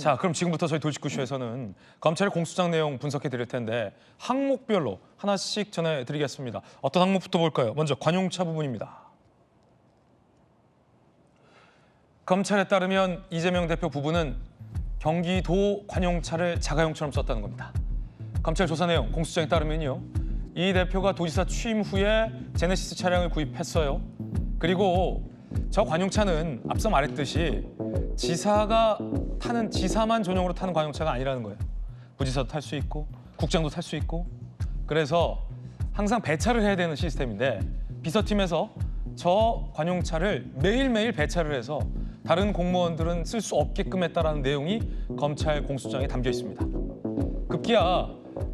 자, 그럼 지금부터 저희 도직구쇼에서는 검찰의 공수장 내용 분석해 드릴 텐데 항목별로 하나씩 전해 드리겠습니다. 어떤 항목부터 볼까요? 먼저 관용차 부분입니다. 검찰에 따르면 이재명 대표 부부는 경기도 관용차를 자가용처럼 썼다는 겁니다. 검찰 조사 내용 공수장에 따르면요. 이 대표가 도지사 취임 후에 제네시스 차량을 구입했어요. 그리고 저 관용차는 앞서 말했듯이 지사가 타는 지사만 전용으로 타는 관용차가 아니라는 거예요. 부지사도 탈 수 있고 국장도 탈 수 있고 그래서 항상 배차를 해야 되는 시스템인데 비서팀에서 저 관용차를 매일매일 배차를 해서 다른 공무원들은 쓸 수 없게끔 했다라는 내용이 검찰 공수장에 담겨 있습니다. 급기야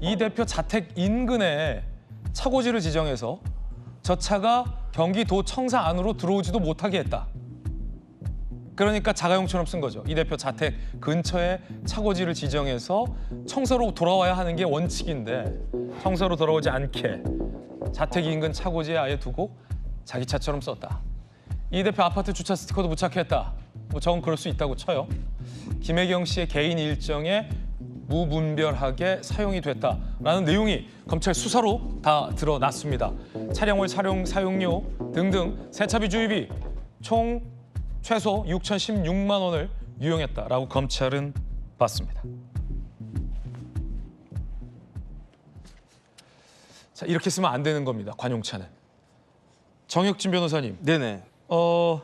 이 대표 자택 인근에 차고지를 지정해서 저 차가 경기도 청사 안으로 들어오지도 못하게 했다. 그러니까 자가용처럼 쓴 거죠. 이 대표 자택 근처에 차고지를 지정해서 청사로 돌아와야 하는 게 원칙인데 청사로 돌아오지 않게 자택 인근 차고지에 아예 두고 자기 차처럼 썼다. 이 대표 아파트 주차 스티커도 부착했다. 뭐 저건 그럴 수 있다고 쳐요. 김혜경 씨의 개인 일정에 무분별하게 사용이 됐다라는 내용이 검찰 수사로 다 드러났습니다. 차량월 사용 사용료 등등 세차비 주입이 총 최소 6,016만 원을 유용했다라고 검찰은 봤습니다. 자 이렇게 쓰면 안 되는 겁니다. 관용차는 정혁진 변호사님, 네네. 어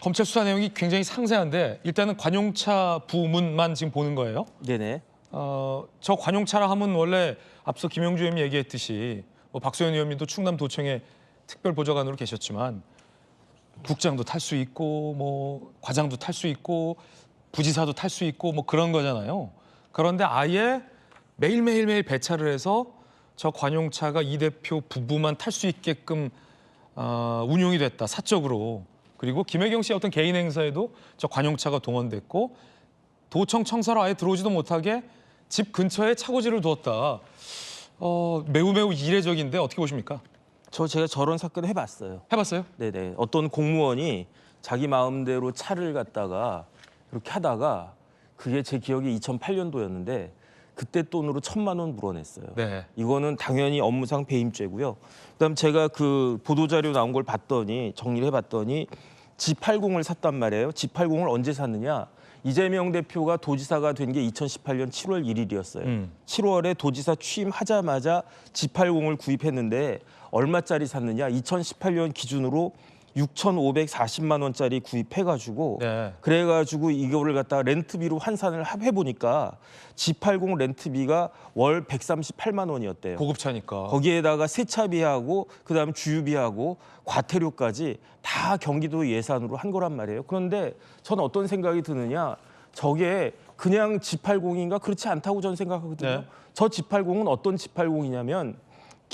검찰 수사 내용이 굉장히 상세한데 일단은 관용차 부문만 지금 보는 거예요. 네네. 어, 저 관용차라 하면 원래 앞서 김영주 의원이 얘기했듯이 뭐 박소연 의원님도 충남 도청에 특별 보좌관으로 계셨지만 국장도 탈 수 있고 뭐 과장도 탈 수 있고 부지사도 탈 수 있고 뭐 그런 거잖아요. 그런데 아예 매일매일 매일 배차를 해서 저 관용차가 이 대표 부부만 탈 수 있게끔 어, 운용이 됐다 사적으로 그리고 김혜경 씨의 어떤 개인 행사에도 저 관용차가 동원됐고 도청 청사로 아예 들어오지도 못하게 집 근처에 차고지를 두었다. 어, 매우 매우 이례적인데 어떻게 보십니까? 저 제가 저런 사건 해봤어요. 해봤어요? 네네. 어떤 공무원이 자기 마음대로 차를 갖다가 그렇게 하다가 그게 제 기억에 2008년도였는데 그때 돈으로 천만 원 물어냈어요. 네. 이거는 당연히 업무상 배임죄고요. 그다음 제가 그 보도 자료 나온 걸 봤더니 정리를 해봤더니 G80을 샀단 말이에요. G80을 언제 샀느냐? 이재명 대표가 도지사가 된 게 2018년 7월 1일이었어요. 음. 7월에 도지사 취임하자마자 G80을 구입했는데 얼마짜리 샀느냐? 2018년 기준으로 6,540만 원짜리 구입해가지고 네. 그래가지고 이거를 갖다가 렌트비로 환산을 해 보니까 G80 렌트비가 월 138만 원이었대요. 고급차니까. 거기에다가 세차비하고 그다음에 주유비하고 과태료까지 다 경기도 예산으로 한 거란 말이에요. 그런데 저는 어떤 생각이 드느냐? 저게 그냥 G80인가 그렇지 않다고 저는 생각하거든요. 네. 저 G80은 어떤 G80이냐면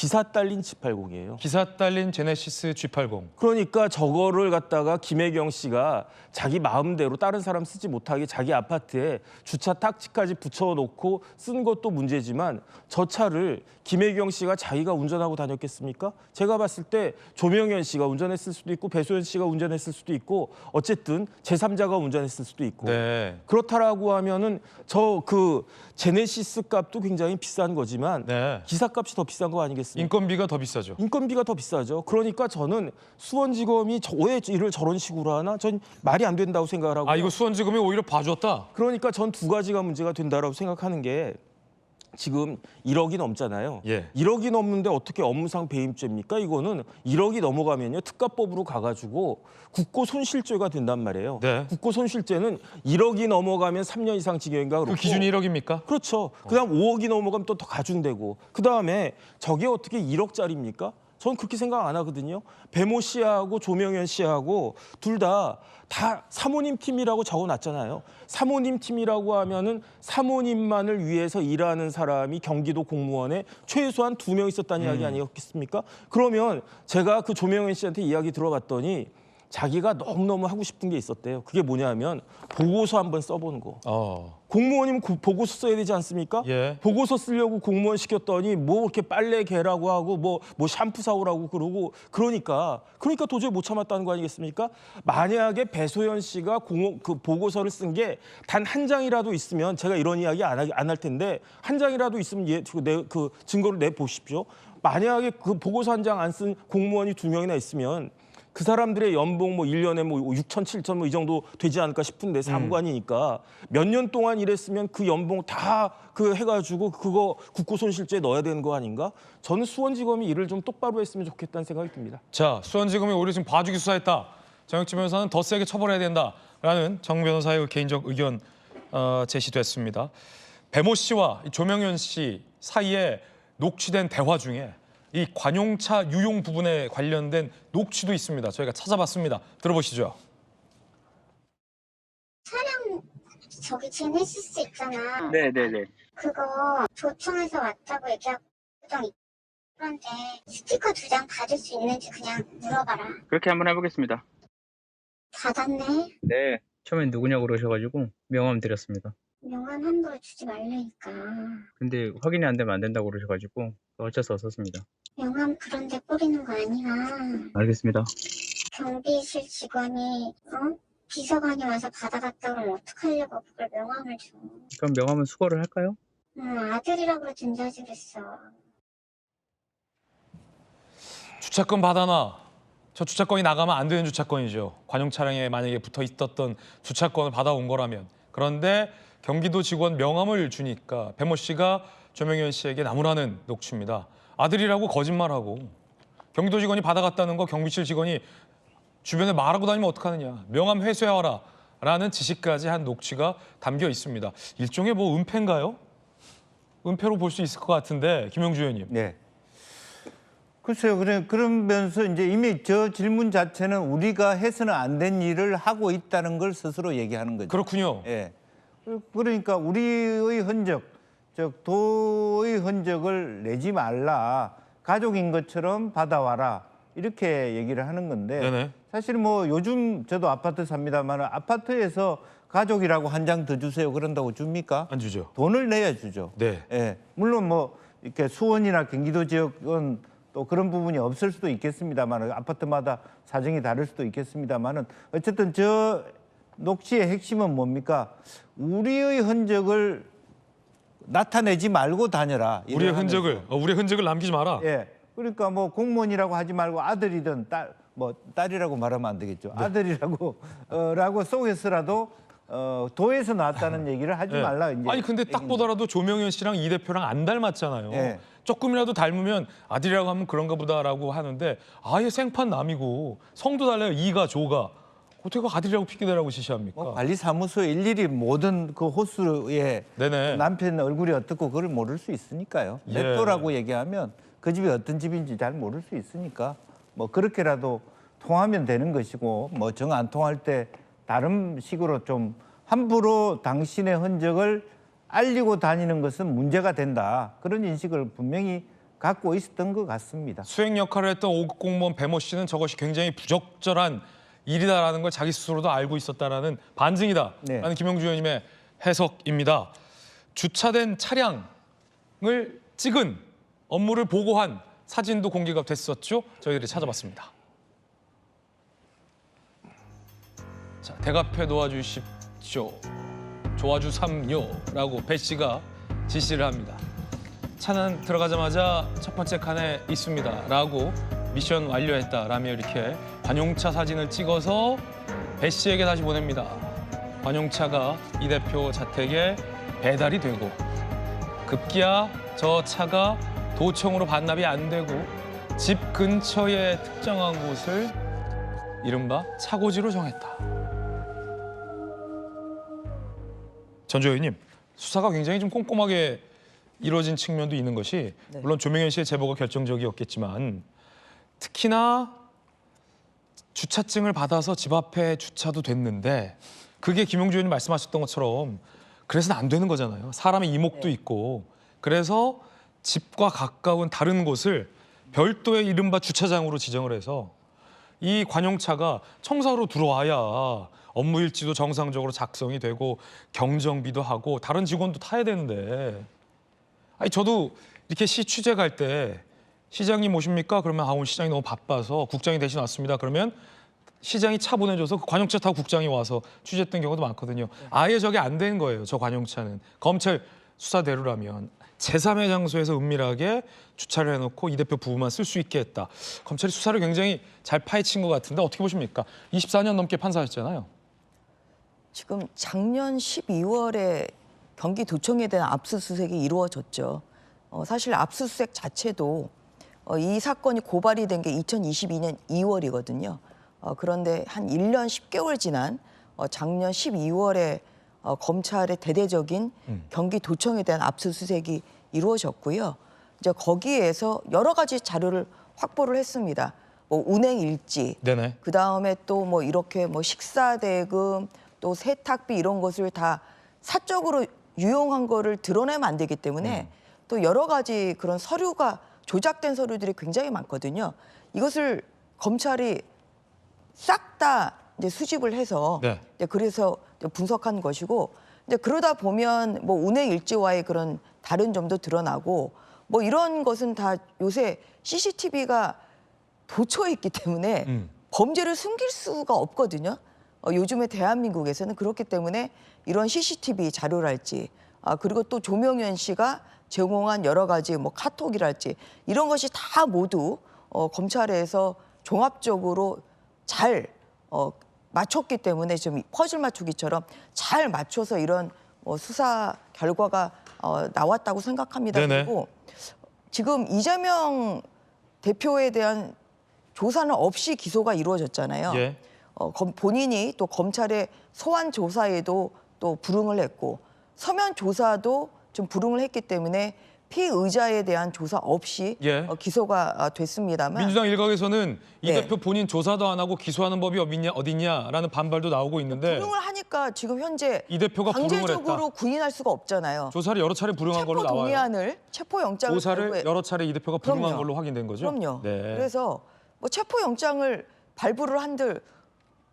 기사 딸린 G80이에요. 기사 딸린 제네시스 G80. 그러니까 저거를 갖다가 김혜경 씨가 자기 마음대로 다른 사람 쓰지 못하게 자기 아파트에 주차 딱지까지 붙여놓고 쓴 것도 문제지만 저 차를 김혜경 씨가 자기가 운전하고 다녔겠습니까? 제가 봤을 때 조명현 씨가 운전했을 수도 있고 배소연 씨가 운전했을 수도 있고 어쨌든 제3자가 운전했을 수도 있고 네. 그렇다라고 하면은 저 그 제네시스 값도 굉장히 비싼 거지만 네. 기사 값이 더 비싼 거 아니겠습니까? 인건비가 더 비싸죠. 인건비가 더 비싸죠. 그러니까 저는 수원지검이 저- 왜 일을 저런 식으로 하나? 전 말이 안 된다고 생각을 하고. 아 이거 수원지검이 오히려 봐줬다. 그러니까 전 두 가지가 문제가 된다라고 생각하는 게 지금 1억이 넘잖아요. 예. 1억이 넘는데 어떻게 업무상 배임죄입니까? 이거는 1억이 넘어가면요 특가법으로 가가지고 국고 손실죄가 된단 말이에요. 네. 국고 손실죄는 1억이 넘어가면 3년 이상 징역인가 그 그렇고 기준이 1억입니까? 그렇죠. 그다음 5억이 넘어가면 또 더 가중되고 그다음에 저게 어떻게 1억짜리입니까? 전 그렇게 생각 안 하거든요. 배모 씨하고 조명현 씨하고 둘다다 사모님 팀이라고 적어놨잖아요. 사모님 팀이라고 하면은 사모님만을 위해서 일하는 사람이 경기도 공무원에 최소한 두 명 있었다는 이야기 아니겠습니까? 그러면 제가 그 조명현 씨한테 이야기 들어봤더니 자기가 너무너무 하고 싶은 게 있었대요. 그게 뭐냐면 보고서 한번 써보는 거. 어. 공무원이면 고- 보고서 써야 되지 않습니까? 예. 보고서 쓰려고 공무원 시켰더니 뭐 이렇게 빨래 개라고 하고 뭐 뭐 샴푸 사오라고 그러고 그러니까 그러니까 도저히 못 참았다는 거 아니겠습니까? 만약에 배소연 씨가 공, 그 보고서를 쓴 게 단 한 장이라도 있으면 제가 이런 이야기 안 할 텐데 한 장이라도 있으면 예, 그, 내, 그 증거를 내 보십시오. 만약에 그 보고서 한 장 안 쓴 공무원이 두 명이나 있으면 그 사람들의 연봉 뭐 1년에 뭐 6천, 7천 뭐 이 정도 되지 않을까 싶은데 사무관이니까 몇년 동안 일했으면 그 연봉 다 그 해가지고 그거 국고손실죄 넣어야 되는 거 아닌가? 저는 수원지검이 일을 좀 똑바로 했으면 좋겠다는 생각이 듭니다. 자, 수원지검이 오히려 지금 봐주기 수사했다. 정혁진 변호사는 더 세게 처벌해야 된다라는 정 변호사의 개인적 의견 어, 제시됐습니다. 배모 씨와 이 조명현 씨 사이에 녹취된 대화 중에 이 관용차 유용 부분에 관련된 녹취도 있습니다. 저희가 찾아봤습니다. 들어보시죠. 촬영 저기 제네시스 있잖아. 네네네. 그거 조청에서 왔다고 얘기하고 정 그런데 스티커 두 장 받을 수 있는지 그냥 물어봐라. 그렇게 한번 해보겠습니다. 받았네. 네. 처음엔 누구냐고 그러셔가지고 명함 드렸습니다. 명함 함부로 주지 말라니까. 근데 확인이 안 되면 안 된다고 그러셔가지고 어쩔 수 없었습니다. 명함 그런데 뿌리는 거 아니야. 알겠습니다. 경비실 직원이 어? 비서관이 와서 받아갔다 그러면 어떡하려고 그걸 명함을 줘. 그럼 명함은 수거를 할까요? 응, 아들이라고 하지 그랬어. 주차권 받아놔. 저 주차권이 나가면 안 되는 주차권이죠. 관용 차량에 만약에 붙어 있었던 주차권을 받아온 거라면. 그런데 경기도 직원 명함을 주니까 배모 씨가 조명현 씨에게 나무라는 녹취입니다. 아들이라고 거짓말하고 경기도 직원이 받아갔다는 거 경비실 직원이 주변에 말하고 다니면 어떡하느냐. 명함 회수해와라. 라는 지시까지 한 녹취가 담겨 있습니다. 일종의 뭐 은폐인가요? 은폐로 볼 수 있을 것 같은데 김영주 의원님. 네. 글쎄요. 그래 그러면서 이제 이미 저 질문 자체는 우리가 해서는 안 된 일을 하고 있다는 걸 스스로 얘기하는 거죠. 그렇군요. 예. 그러니까 우리의 흔적, 즉 도의 흔적을 내지 말라. 가족인 것처럼 받아와라. 이렇게 얘기를 하는 건데 네네. 사실 뭐 요즘 저도 아파트 삽니다만 아파트에서 가족이라고 한 장 더 주세요 그런다고 줍니까? 안 주죠. 돈을 내야 주죠. 네. 예, 물론 뭐 이렇게 수원이나 경기도 지역은 또 그런 부분이 없을 수도 있겠습니다만 아파트마다 사정이 다를 수도 있겠습니다만은 어쨌든 저 녹취의 핵심은 뭡니까? 우리의 흔적을 나타내지 말고 다녀라. 우리의 흔적을. 어, 우리의 흔적을 남기지 마라. 예. 그러니까 뭐 공무원이라고 하지 말고 아들이든 딸, 뭐 딸이라고 말하면 안 되겠죠. 네. 아들이라고 어 라고 속에서라도 어 도에서 나왔다는 얘기를 하지 예. 말라. 이제 아니 근데 딱 보더라도 조명현 씨랑 이 대표랑 안 닮았잖아요. 예. 조금이라도 닮으면 아들이라고 하면 그런가 보다라고 하는데 아예 생판 남이고 성도 달라요. 이가 조가 어떻게 그 아들이라고 핑계대라고 지시합니까? 뭐 관리사무소에 일일이 모든 그 호수에 네네. 남편 얼굴이 어떻고 그걸 모를 수 있으니까요. 예. 냅도라고 얘기하면 그 집이 어떤 집인지 잘 모를 수 있으니까 뭐 그렇게라도 통하면 되는 것이고 뭐 정 안 통할 때 다른 식으로 좀 함부로 당신의 흔적을 알리고 다니는 것은 문제가 된다. 그런 인식을 분명히 갖고 있었던 것 같습니다. 수행 역할을 했던 5급 공무원 배모 씨는 저것이 굉장히 부적절한 일이다라는 걸 자기 스스로도 알고 있었다라는 반증이다라는 네. 김영주 의원님의 해석입니다. 주차된 차량을 찍은 업무를 보고한 사진도 공개가 됐었죠. 저희들이 찾아봤습니다. 자, 대갑해 놓아주십시오. 도와주삼요라고 배 씨가 지시를 합니다. 차는 들어가자마자 첫 번째 칸에 있습니다라고 미션 완료했다 라며 이렇게 관용차 사진을 찍어서 배 씨에게 다시 보냅니다. 관용차가 이 대표 자택에 배달이 되고 급기야 저 차가 도청으로 반납이 안 되고 집 근처의 특정한 곳을 이른바 차고지로 정했다. 전조 의원님 수사가 굉장히 좀 꼼꼼하게 이루어진 측면도 있는 것이 물론 조명현 씨의 제보가 결정적이었겠지만 특히나 주차증을 받아서 집 앞에 주차도 됐는데 그게 김용주 의원님 말씀하셨던 것처럼 그래서는 안 되는 거잖아요. 사람의 이목도 있고. 그래서 집과 가까운 다른 곳을 별도의 이른바 주차장으로 지정을 해서 이 관용차가 청사로 들어와야 업무 일지도 정상적으로 작성이 되고 경정비도 하고 다른 직원도 타야 되는데. 아니 저도 이렇게 시 취재 갈 때 시장님 오십니까? 그러면 아 오늘 시장이 너무 바빠서 국장이 대신 왔습니다. 그러면 시장이 차 보내줘서 그 관용차 타고 국장이 와서 취재했던 경우도 많거든요. 아예 저게 안 된 거예요. 저 관용차는 검찰 수사대로라면 제3의 장소에서 은밀하게 주차를 해놓고 이 대표 부부만 쓸 수 있게 했다. 검찰이 수사를 굉장히 잘 파헤친 것 같은데 어떻게 보십니까? 24년 넘게 판사하셨잖아요. 지금 작년 12월에 경기도청에 대한 압수수색이 이루어졌죠. 어, 사실 압수수색 자체도 어, 이 사건이 고발이 된 게 2022년 2월이거든요. 어, 그런데 한 1년 10개월 지난 어, 작년 12월에 어, 검찰의 대대적인 경기도청에 대한 압수수색이 이루어졌고요. 이제 거기에서 여러 가지 자료를 확보를 했습니다. 뭐 운행 일지. 그 다음에 또 뭐 이렇게 뭐 식사 대금 또 세탁비 이런 것을 다 사적으로 유용한 거를 드러내면 안 되기 때문에 또 여러 가지 그런 서류가 조작된 서류들이 굉장히 많거든요. 이것을 검찰이 싹 다 이제 수집을 해서 네. 그래서 분석한 것이고 이제 그러다 보면 뭐 운행 일지와의 그런 다른 점도 드러나고 뭐 이런 것은 다 요새 CCTV가 도처에 있기 때문에 음. 범죄를 숨길 수가 없거든요. 어, 요즘에 대한민국에서는 그렇기 때문에 이런 CCTV 자료랄지 아, 그리고 또 조명현 씨가 제공한 여러 가지 뭐 카톡이랄지 이런 것이 다 모두 어, 검찰에서 종합적으로 잘 어, 맞췄기 때문에 좀 퍼즐 맞추기처럼 잘 맞춰서 이런 어, 수사 결과가 어, 나왔다고 생각합니다. 네네. 그리고 지금 이재명 대표에 대한 조사는 없이 기소가 이루어졌잖아요. 예. 어, 검- 본인이 또 검찰의 소환 조사에도 또 불응을 했고 서면 조사도 좀 불응을 했기 때문에 피의자에 대한 조사 없이 예. 어, 기소가 아, 됐습니다만 민주당 일각에서는 이 네. 대표 본인 조사도 안 하고 기소하는 법이 어딨냐, 어딨냐라는 반발도 나오고 있는데 불응을 하니까 지금 현재 이 대표가 강제적으로. 구인할 수가 없잖아요. 조사를 여러 차례 불응한 걸로 나와요. 동의안을 체포 영장을 조사를 여러 차례 이 대표가 불응한 그럼요. 걸로 확인된 거죠. 그럼요. 네. 그래서 뭐 체포 영장을 발부를 한들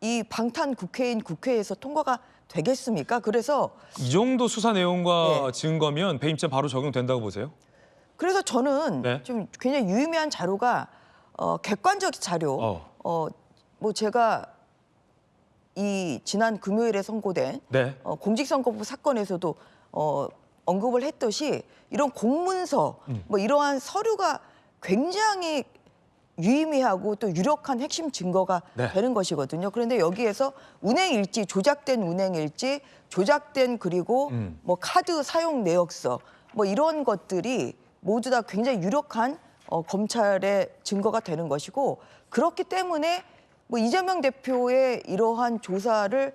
이 방탄 국회인 국회에서 통과가 되겠습니까? 그래서 이 정도 수사 내용과 네. 증거면 배임죄 바로 적용된다고 보세요? 그래서 저는 네. 좀 굉장히 유의미한 자료가 어, 객관적 자료. 어. 어. 뭐 제가 이 지난 금요일에 선고된 네. 어, 공직선거법 사건에서도 어, 언급을 했듯이 이런 공문서 음. 뭐 이러한 서류가 굉장히 유의미하고 또 유력한 핵심 증거가 네. 되는 것이거든요. 그런데 여기에서 운행 일지, 조작된 운행 일지, 조작된 그리고 음. 뭐 카드 사용 내역서 뭐 이런 것들이 모두 다 굉장히 유력한 어, 검찰의 증거가 되는 것이고 그렇기 때문에 뭐 이재명 대표의 이러한 조사를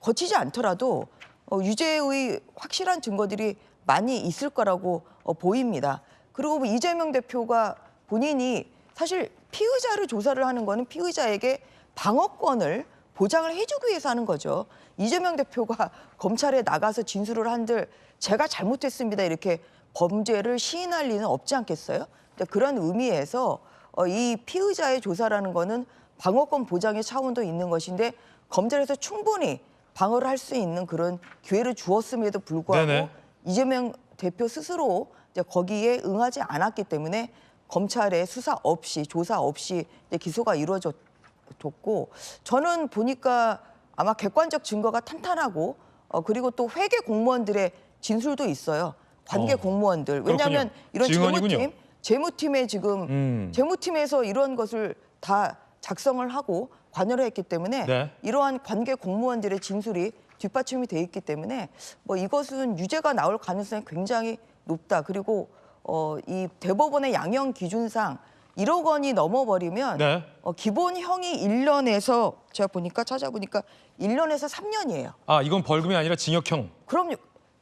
거치지 않더라도 어, 유죄의 확실한 증거들이 많이 있을 거라고 어, 보입니다. 그리고 뭐 이재명 대표가 본인이 사실 피의자를 조사를 하는 거는 피의자에게 방어권을 보장을 해주기 위해서 하는 거죠. 이재명 대표가 검찰에 나가서 진술을 한들 제가 잘못했습니다 이렇게 범죄를 시인할 리는 없지 않겠어요? 그런 의미에서 어, 이 피의자의 조사라는 거는 방어권 보장의 차원도 있는 것인데 검찰에서 충분히 방어를 할 수 있는 그런 기회를 주었음에도 불구하고 네네. 이재명 대표 스스로 이제 거기에 응하지 않았기 때문에 검찰의 수사 없이 조사 없이 기소가 이루어졌고 저는 보니까 아마 객관적 증거가 탄탄하고 어, 그리고 또 회계 공무원들의 진술도 있어요. 관계 어, 공무원들 왜냐하면. 이런 증언이군요. 재무팀 재무팀에 지금 음. 재무팀에서 이런 것을 다 작성을 하고 관여를 했기 때문에 네. 이러한 관계 공무원들의 진술이 뒷받침이 돼 있기 때문에 뭐 이것은 유죄가 나올 가능성이 굉장히 높다. 그리고 어, 이 대법원의 양형 기준상 1억 원이 넘어버리면 네. 어, 기본형이 1년에서 제가 보니까 찾아보니까 1년에서 3년이에요. 아 이건 벌금이 아니라 징역형. 그럼요.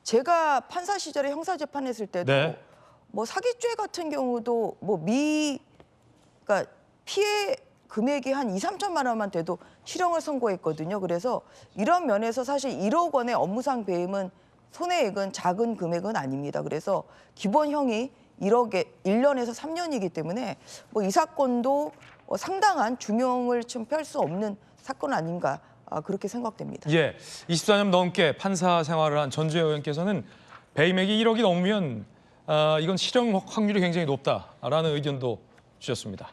제가 판사 시절에 형사 재판했을 때도 네. 뭐 사기죄 같은 경우도 뭐미 그러니까 피해 금액이 한 2, 3천만 원만 돼도 실형을 선고했거든요. 그래서 이런 면에서 사실 1억 원의 업무상 배임은 손해액은 작은 금액은 아닙니다. 그래서 기본형이 1억에 1년에서 3년이기 때문에 뭐 이 사건도 어, 상당한 중형을 좀 펼 수 없는 사건 아닌가 아, 그렇게 생각됩니다. 예, 24년 넘게 판사 생활을 한 전주혜 의원께서는 배임액이 1억이 넘으면 아, 이건 실형 확률이 굉장히 높다라는 의견도 주셨습니다.